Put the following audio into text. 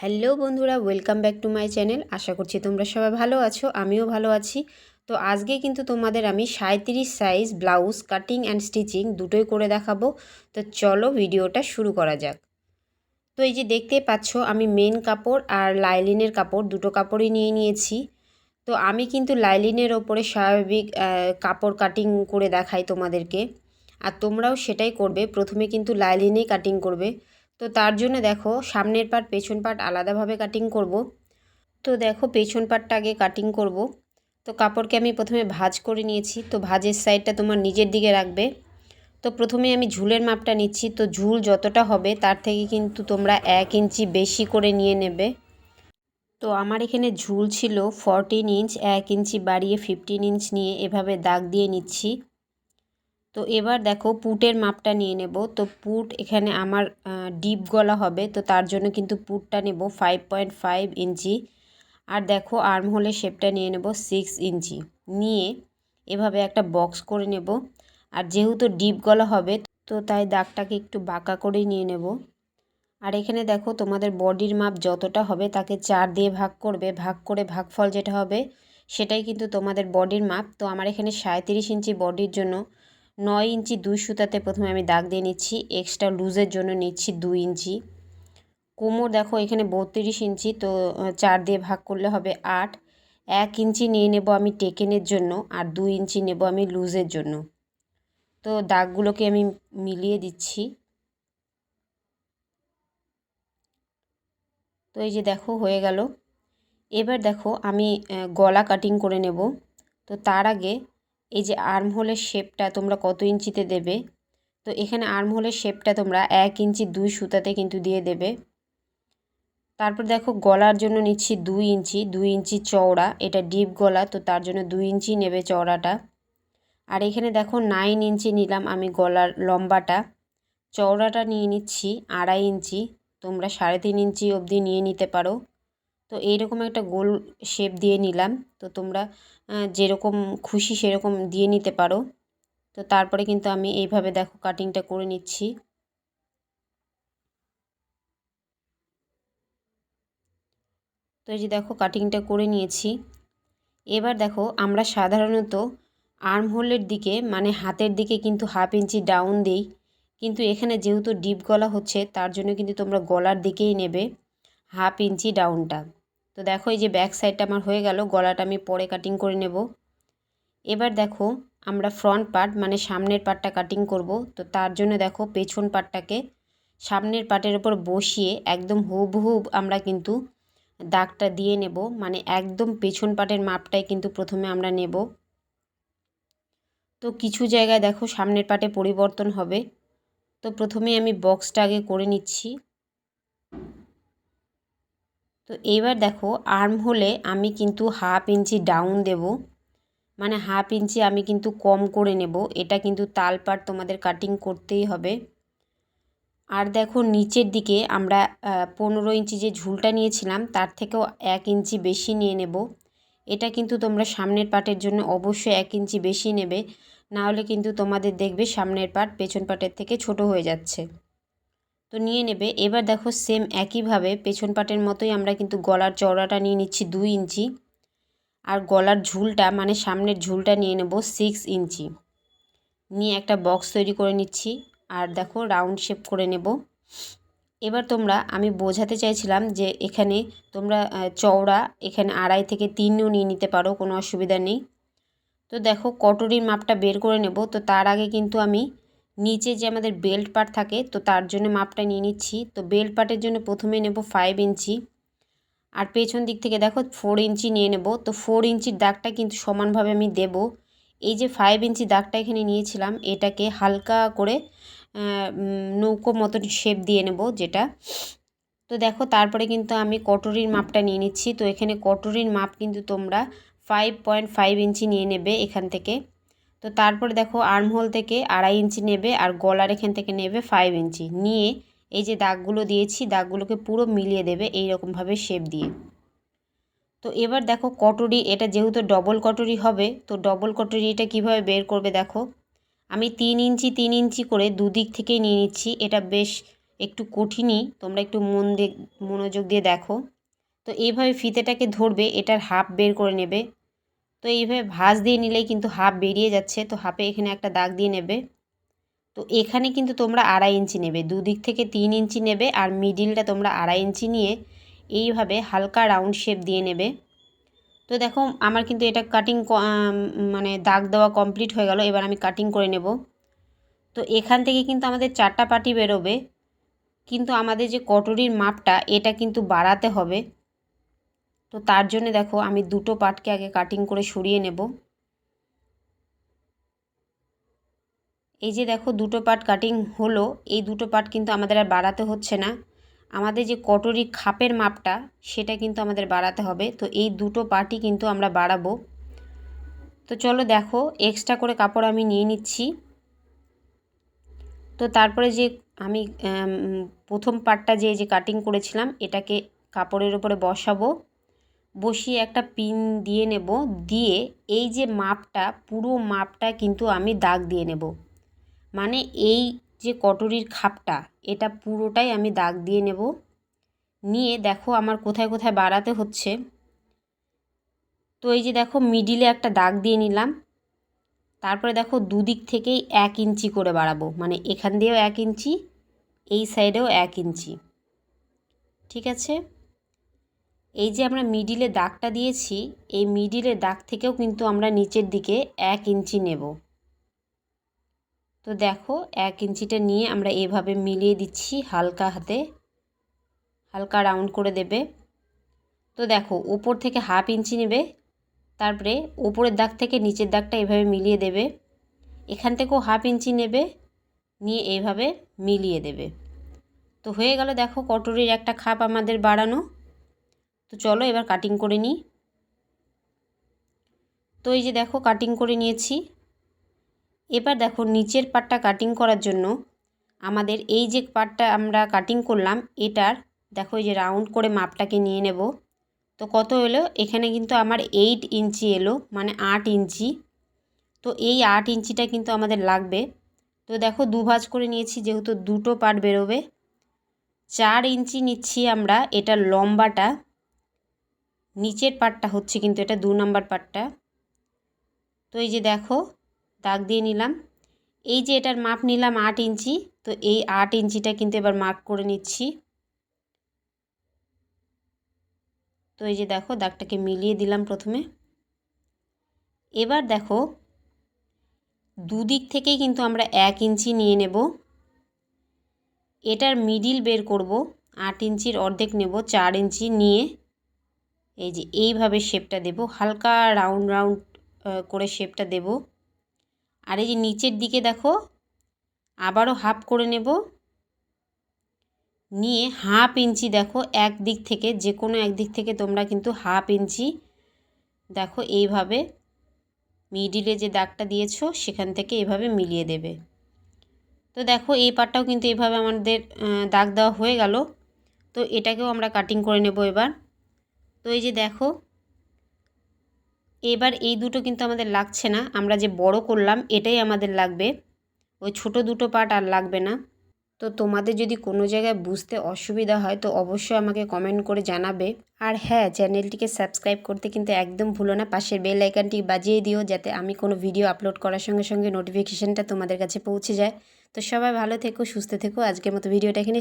Hello বন্ধুরা, welcome back to my channel. আশা করছি তোমরা সবাই ভালো আছো, আমিও ভালো আছি। তো আজকে কিন্তু তোমাদের আমি সাঁত্রিশ size blouse cutting and stitching দুটোই করে দেখাবো। তো চলো ভিডিওটা শুরু করা যাক। তো এই যে দেখতেই পাচ্ছ, আমি মেন কাপড় আর লাইলিনের কাপড় দুটো কাপড়ই নিয়ে নিয়েছি। তো আমি কিন্তু লাইলিনের ওপরে স্বাভাবিক কাপড় কাটিং করে দেখাই তোমাদেরকে। আর তোমরাও সেটাই করবে। প্রথমে কিন্তু লাইলিনেই কাটিং করবে। তো তার জন্য দেখো, সামনের পার্ট পেছন পার্ট আলাদাভাবে কাটিং করব। তো দেখো, পেছন পার্টটা আগে কাটিং করব। তো কাপড়কে আমি প্রথমে ভাজ করে নিয়েছি। তো ভাজের সাইডটা তোমার নিজের দিকে রাখবে। তো প্রথমে আমি ঝুলের মাপটা নিচ্ছি। তো ঝুল যতটা হবে, তার থেকে কিন্তু তোমরা এক ইঞ্চি বেশি করে নিয়ে নেবে। তো আমার এখানে ঝুল ছিল ফরটিন ইঞ্চ এক ইঞ্চি বাড়িয়ে ফিফটিন ইঞ্চ নিয়ে এভাবে দাগ দিয়ে নিচ্ছি। তো এবার দেখো পুটের মাপটা নিয়ে নেব। তো পুট এখানে আমার ডিপ গলা হবে। তো তার জন্য কিন্তু পুটটা নেব ফাইভ পয়েন্ট ফাইভ ইঞ্চি। আর দেখো আর্ম হোলের শেপটা নিয়ে নেব সিক্স ইঞ্চি। নিয়ে এভাবে একটা বক্স করে নেব। আর যেহেতু ডিপ গলা হবে, তো তাই দাগটাকে একটু বাঁকা করেই নিয়ে নেব। আর এখানে দেখো তোমাদের বডির মাপ যতটা হবে তাকে চার দিয়ে ভাগ করবে। ভাগ করে ভাগফল যেটা হবে সেটাই কিন্তু তোমাদের বডির মাপ। তো আমার এখানে সাঁত্রিশ ইঞ্চি বডির জন্য নয় ইঞ্চি দুই সুতাতে প্রথমে আমি দাগ দিয়ে নিচ্ছি এক্সট্রা লুজের জন্য নিচ্ছি দুই ইঞ্চি। কোমর দেখো, এখানে বত্রিশ ইঞ্চি, তো চার দিয়ে ভাগ করলে হবে আট। এক ইঞ্চি নিয়ে নেব আমি টেকেনের জন্য আর দুই ইঞ্চি নেব আমি লুজের জন্য। তো, দাগগুলোকে আমি মিলিয়ে দিচ্ছি। তো, এই যে দেখো, হয়ে গেল। এবার দেখো, আমি গলা কাটিং করে নেব। তো, তার আগে এই যে আর্মহোলের শেপটা তোমরা কত ইঞ্চিতে দেবে? তো এখানে আর্মহোলের শেপটা তোমরা এক ইঞ্চি দুই সুতাতে কিন্তু দিয়ে দেবে। তারপর দেখো গলার জন্য নিচ্ছি দুই ইঞ্চি দুই ইঞ্চি চওড়া, এটা ডিপ গলা, তো তার জন্য দুই ইঞ্চি নেবে চওড়াটা। আর এখানে দেখো নাইন ইঞ্চি নিলাম আমি গলার লম্বাটা। চওড়াটা নিয়ে নিচ্ছি আড়াই ইঞ্চি, তোমরা সাড়ে তিন ইঞ্চি অবধি নিয়ে নিতে পারো। তো এইরকম একটা গোল শেপ দিয়ে নিলাম। তো তোমরা যেরকম খুশি সেরকম দিয়ে নিতে পারো। তো তারপরে কিন্তু আমি এইভাবে দেখো কাটিংটা করে নিচ্ছি। তো এই যে দেখো কাটিংটা করে নিয়েছি। এবার দেখো আমরা সাধারণত আর্ম হোলের দিকে মানে হাতের দিকে কিন্তু হাফ ইঞ্চি ডাউন দিই। কিন্তু এখানে যেহেতু ডিপ গলা হচ্ছে, তার জন্য কিন্তু তোমরা গলার দিকেই নেবে হাফ ইঞ্চি ডাউনটা তো দেখো এই যে ব্যাক সাইডটা আমার হয়ে গেল, গলাটা আমি পরে কাটিং করে নেব। এবার দেখো আমরা ফ্রন্ট পার্ট মানে সামনের পার্টটা কাটিং করব। তো তার জন্য দেখো পেছন পার্টটাকে সামনের পার্টের ওপর বসিয়ে একদম হুবহু আমরা কিন্তু দাগটা দিয়ে নেব। মানে একদম পেছন পার্টের মাপটাই কিন্তু প্রথমে আমরা নেব। তো কিছু জায়গায় দেখো সামনের পার্টে পরিবর্তন হবে। তো প্রথমে আমি বক্সটা আগে করে নিচ্ছি। তো এইবার দেখো আর্ম হলে আমি কিন্তু হাফ ইঞ্চি ডাউন দেব। মানে হাফ ইঞ্চি আমি কিন্তু কম করে নেব। এটা কিন্তু তালপাট তোমাদের কাটিং করতেই হবে। আর দেখো, নিচের দিকে আমরা পনেরো ইঞ্চি যে ঝুলটা নিয়েছিলাম, তার থেকেও এক ইঞ্চি বেশি নিয়ে নেব। এটা কিন্তু তোমরা সামনের পাটের জন্য অবশ্যই এক ইঞ্চি বেশি নেবে। না হলে কিন্তু তোমাদের দেখবে সামনের পাট পেছন পাটের থেকে ছোট হয়ে যাচ্ছে। তো নিয়ে নেবে। এবার দেখো সেম একইভাবে পেছন পাটের মতোই আমরা কিন্তু গলার চওড়াটা নিয়ে নিচ্ছি দুই ইঞ্চি আর গলার ঝুলটা মানে সামনের ঝুলটা নিয়ে নেব সিক্স ইঞ্চি। নিয়ে একটা বক্স তৈরি করে নিচ্ছি আর দেখো রাউন্ড শেপ করে নেব। এবার তোমরা, আমি বোঝাতে চাইছিলাম যে এখানে তোমরা চওড়া এখানে আড়াই থেকে তিনও নিয়ে নিতে পারো, কোনো অসুবিধা নেই। তো দেখো কটরির মাপটা বের করে নেব। তো তার আগে কিন্তু আমি নিচে যে আমাদের বেল্ট পার্ট থাকে, তো তার জন্য মাপটা নিয়ে নিচ্ছি। তো বেল্ট পার্টের জন্য প্রথমে নেব ফাইভ ইঞ্চি। আর পেছন দিক থেকে দেখো ফোর ইঞ্চি নিয়ে নেব। তো ফোর ইঞ্চির দাগটা কিন্তু সমানভাবে আমি দেব। এই যে ফাইভ ইঞ্চি দাগটা এখানে নিয়েছিলাম, এটাকে হালকা করে নৌকো মতন শেপ দিয়ে নেব যেটা। তো দেখো তারপরে কিন্তু আমি কটরির মাপটা নিয়ে নিচ্ছি। তো এখানে কটরির মাপ কিন্তু তোমরা ফাইভ পয়েন্ট ফাইভ ইঞ্চি নিয়ে নেবে এখান থেকে। তো তারপরে দেখো আর্মহোল থেকে আড়াই ইঞ্চি নেবে আর গলার এখান থেকে নেবে ফাইভ ইঞ্চি। নিয়ে এই যে দাগগুলো দিয়েছি, দাগগুলোকে পুরো মিলিয়ে দেবে এই রকমভাবে শেপ দিয়ে। তো এবার দেখো কটরি, এটা যেহেতু ডবল কটরি হবে, তো ডবল কটরি এটা কীভাবে বের করবে দেখো? আমি তিন ইঞ্চি তিন ইঞ্চি করে দুদিক থেকেই নিয়ে নিচ্ছি, এটা বেশ একটু কঠিনই, তোমরা একটু মন দিয়ে, মনোযোগ দিয়ে দেখো। তো এইভাবে ফিতেটাকে ধরবে, এটার হাফ বের করে নেবে। তো এইভাবে ভাঁজ দিয়ে নিলেই কিন্তু হাফ বেরিয়ে যাচ্ছে। তো হাফে এখানে একটা দাগ দিয়ে নেবে। তো এখানে কিন্তু তোমরা আড়াই ইঞ্চি নেবে। দুদিক থেকে তিন ইঞ্চি নেবে আর মিডিলটা তোমরা আড়াই ইঞ্চি নিয়ে এইভাবে হালকা রাউন্ড শেপ দিয়ে নেবে। তো দেখো, আমার কিন্তু এটা কাটিং মানে দাগ দেওয়া কমপ্লিট হয়ে গেল। এবার আমি কাটিং করে নেব। তো এখান থেকে কিন্তু আমাদের চারটা পাটি বেরোবে। কিন্তু আমাদের যে কটরির মাপটা, এটা কিন্তু বাড়াতে হবে। তো তার জন্য দেখো আমি দুটো পাটকে আগে কাটিং করে সরিয়ে নেব। এই যে দেখো দুটো পাট কাটিং হলো, এই দুটো পাট কিন্তু আমাদের আর বাড়াতে হচ্ছে না। আমাদের যে কটরি খাপের মাপটা, সেটা কিন্তু আমাদের বাড়াতে হবে। তো এই দুটো পাটই কিন্তু আমরা বাড়াবো। তো চলো দেখো এক্সট্রা করে কাপড় আমি নিয়ে নিচ্ছি। তো তারপরে যে আমি প্রথম পাটটা যে যে কাটিং করেছিলাম, এটাকে কাপড়ের উপরে বসাবো। বসিয়ে একটা পিন দিয়ে নেব। দিয়ে এই যে মাপটা, পুরো মাপটা কিন্তু আমি দাগ দিয়ে নেব। মানে এই যে কটরির খাপটা, এটা পুরোটাই আমি দাগ দিয়ে নেব। নিয়ে দেখো আমার কোথায় কোথায় বাড়াতে হচ্ছে। তো এই যে দেখো মিডিলে একটা দাগ দিয়ে নিলাম। তারপরে দেখো দুদিক থেকেই এক ইঞ্চি করে বাড়াবো। মানে এখান দিয়েও এক ইঞ্চি, এই সাইডেও এক ইঞ্চি। ঠিক আছে? এই যে আমরা মিডিলে দাগটা দিয়েছি, এই মিডিলের দাগ থেকেও কিন্তু আমরা নিচের দিকে এক ইঞ্চি নেব। তো দেখো, এক ইঞ্চিটা নিয়ে আমরা এভাবে মিলিয়ে দিচ্ছি হালকা হাতে, হালকা রাউন্ড করে দেবে। তো দেখো ওপর থেকে হাফ ইঞ্চি নেবে, তারপরে ওপরের দাগ থেকে নিচের দাগটা এভাবে মিলিয়ে দেবে। এখান থেকেও হাফ ইঞ্চি নেবে, নিয়ে এইভাবে মিলিয়ে দেবে। তো হয়ে গেল, দেখো, কটরির একটা খাপ আমাদের বাড়ানো। তো চলো এবার কাটিং করে নিই। তো এই যে দেখো কাটিং করে নিয়েছি। এবার দেখো নিচের পাটটা কাটিং করার জন্য আমাদের এই যে পাটটা আমরা কাটিং করলাম, এটার দেখো এই যে রাউন্ড করে মাপটাকে নিয়ে নেব। তো কত এলো এখানে কিন্তু আমার এইট ইঞ্চি এলো মানে আট ইঞ্চি। তো এই আট ইঞ্চিটা কিন্তু আমাদের লাগবে। তো দেখো দু ভাজ করে নিয়েছি, যেহেতু দুটো পাট বেরোবে। চার ইঞ্চি নিচ্ছি আমরা এটা লম্বাটা। নিচের পাটটা হচ্ছে কিন্তু এটা দু নম্বর পাটটা। তো এই যে দেখো, দাগ দিয়ে নিলাম। এই যে এটার মাপ নিলাম আট ইঞ্চি, তো এই আট ইঞ্চিটা কিন্তু এবার মার্ক করে নিচ্ছি। তো এই যে দেখো, দাগটাকে মিলিয়ে দিলাম প্রথমে। এবার দেখো, দুদিক থেকেই কিন্তু আমরা এক ইঞ্চি নিয়ে নেব। এটার মিডিল বের করব, আট ইঞ্চির অর্ধেক নেব, চার ইঞ্চি নিয়ে। এই যে এইভাবে শেপটা দেব, হালকা রাউন্ড রাউন্ড করে শেপটা দেব। আর এই যে নিচের দিকে দেখো, আবারও হাফ করে নেব। নিয়ে হাফ ইঞ্চি দেখো, এক দিক থেকে, যে কোনো এক দিক থেকে তোমরা কিন্তু হাফ ইঞ্চি দেখো এইভাবে মিডিলে যে দাগটা দিয়েছ, সেখান থেকে এভাবে মিলিয়ে দেবে। তো দেখো, এই পাটটাও কিন্তু এভাবে আমাদের দাগ দেওয়া হয়ে গেল। তো এটাকেও আমরা কাটিং করে নেব এবার। তো এই যে দেখো, এবার এই দুটো কিন্তু আমাদের লাগছে না। আমরা যে বড় করলাম, এটাই আমাদের লাগবে। ওই ছোট দুটো পার্ট আর লাগবে না। তো তোমাদের যদি কোনো জায়গায় বুঝতে অসুবিধা হয়, তো অবশ্যই আমাকে কমেন্ট করে জানাবে। আর হ্যাঁ চ্যানেলটিকে সাবস্ক্রাইব করতে কিন্তু একদম ভুলো না। পাশের বেল আইকনটি বাজিয়ে দিও, যাতে আমি কোনো ভিডিও আপলোড করার সঙ্গে সঙ্গে নোটিফিকেশানটা তোমাদের কাছে পৌঁছে যায়। তো সবাই ভালো থেকো, সুস্থ থেকো। আজকের মতো ভিডিওটা এখানে